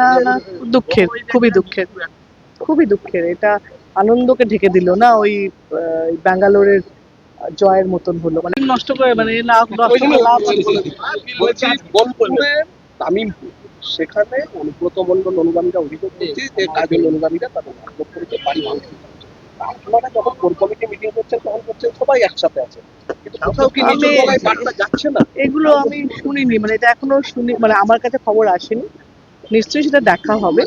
না না দুঃখের খুবই দুঃখের। খুবই দুঃখের এটা আনন্দকে ঢেকে দিল। না ওই ব্যাঙ্গালোরের জয়ের মতন হলো। মানে নষ্ট করে মানে না নষ্ট করে। লাভ তামিমপুর সেখানে অনুব্রত মন্ডল অনুগামীরা অভিযোগ করছে যে কাজল অনুগামীরা তাদের আটক করেছে বাড়ি আপনারা যখন কোর কমিটি মিটিং করছেন তখন করছেন সবাই একসাথে আছে। এগুলো আমি শুনিনি মানে এটা এখনও শুনি মানে আমার কাছে খবর আসেনি। নিশ্চয়ই সেটা দেখা হবে।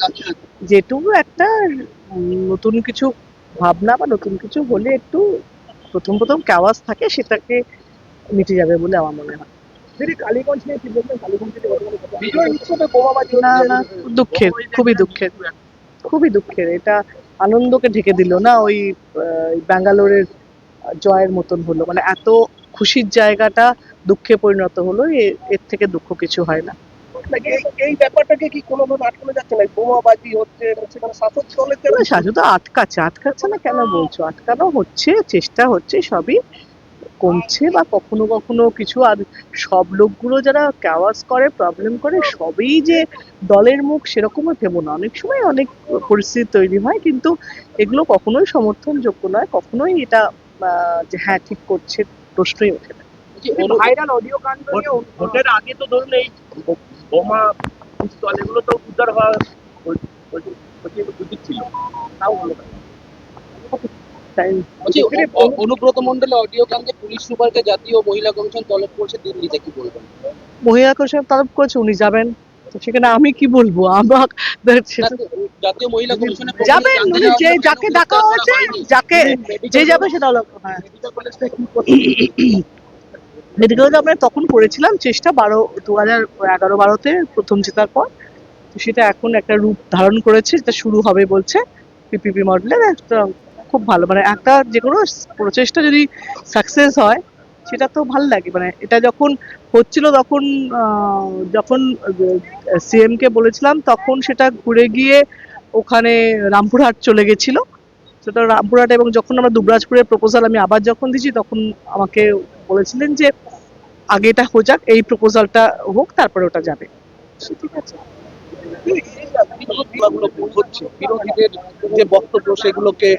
যেটুকু একটা নতুন কিছু ভাবনা বা নতুন কিছু হলে একটু প্রথম প্রথম ক্যাওয়াজ থাকে সেটাকে মিটে যাবে বলে আমার মনে হয়। কালীগঞ্জ নিয়ে কি বলবেন? কালীগঞ্জ বিজয় উৎসবে বোমাবাজি না না দুঃখের খুবই দুঃখের খুবই দুঃখের। এটা আনন্দকে ঢেকে দিল না ওই ব্যাঙ্গালোরের জয়ের মতন হলো। মানে এত খুশির জায়গাটা দুঃখে পরিণত হলো এর থেকে দুঃখ কিছু হয় না। এই- ব্যাপারটাকে কি কোনোভাবে আটকানো যাচ্ছে না? বোমাবাজি হচ্ছে সেখানে শাসক দলের যারা না, শাশু তো আটকাচ্ছে। আটকাচ্ছে না কেন বলছো? আটকানো হচ্ছে চেষ্টা হচ্ছে সবই কমছে বা কখনো কখনো কিছু আর সব লোকগুলো যারা ক্যাওয়াজ করে প্রবলেম করে সবই যে দলের মুখ সেরকমও ভেবো না। অনেক সময় অনেক পরিস্থিতি তৈরি হয় কিন্তু এগুলো কখনোই সমর্থনযোগ্য নয় কখনোই এটা যে হ্যাঁ ঠিক করছে প্রশ্নই ওঠে না। ভাইরাল অডিও কাণ্ড ভোটের আগে তো ধরুন এই বোমা পিস্তল এগুলো তো উদ্ধার হওয়া উচিত ছিল। তাও হলো অনুব্রত মন্ডলে অডিও কাণ্ডে পুলিশ সুপারকে জাতীয় মহিলা কমিশন তলব করছে দিল্লিতে কি বলবেন? মহিলা কমিশন তরফ করেছে উনি যাবেন। তো সেখানে আমি কি বলব? আমার জাতীয় মহিলা চাওয়া যে যাকে ডাকা হয়েছে যাকে যে যাবে সেটা হলো হ্যাঁ মেডিকেল আমরা তখন করেছিলাম চেষ্টা বারো দু হাজার এগারো বারোতে প্রথম জেতার পর। তো সেটা এখন একটা রূপ ধারণ করেছে যেটা শুরু হবে বলছে পিপিপি মডেলের একটা খুব ভালো মানে একটা যে কোনো প্রচেষ্টা যদি সাকসেস হয় সেটা তো ভালো লাগে। মানে এটা যখন হচ্ছিল তখন যখন সিএম কে বলেছিলাম, তখন সেটা ঘুরে গিয়ে ওখানে রামপুরহাট চলে গেছিল। সেটা রামপুরহাট এবং যখন আমরা দুবরাজপুরের প্রপোজাল আমি আবার যখন দিয়েছি, তখন আমাকে বলেছিলেন যে আগে এটা হো যাক, এই প্রপোজালটা হোক, তারপরে ওটা যাবে। ঠিক আছে। বিরোধীগুলো হচ্ছে বিরোধীদের যে বক্তব্য সেগুলোকে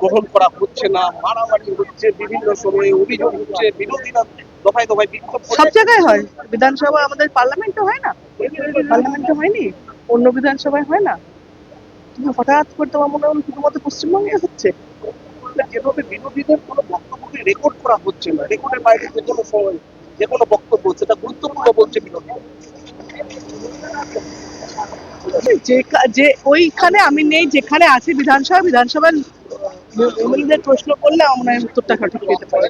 গ্রহণ করা হচ্ছে না। মারামারি হচ্ছে বিভিন্ন সময়ে অভিযোগ হচ্ছে বিরোধীরা দফায় দফায় বিক্ষোভ সব জায়গায় হয়। বিধানসভা আমাদের পার্লামেন্টে হয় না। পার্লামেন্টে হয়নি। অন্য বিধানসভায় হয় না। হঠাৎ করে তোমার মনে হলো শুধুমাত্র পশ্চিমবঙ্গে হচ্ছে? যেভাবে বিরোধীদের কোনো বক্তব্যকে রেকর্ড করা হচ্ছে না রেকর্ডের বাইরে যে কোনো সময় যে কোনো বক্তব্য সেটা গুরুত্বপূর্ণ বলছে বিরোধী যে যে ওইখানে আমি নেই, যেখানে আছি বিধানসভা বিধানসভার এমএলএদের প্রশ্ন করলে আমার উত্তরটা সঠিক পেতে পারে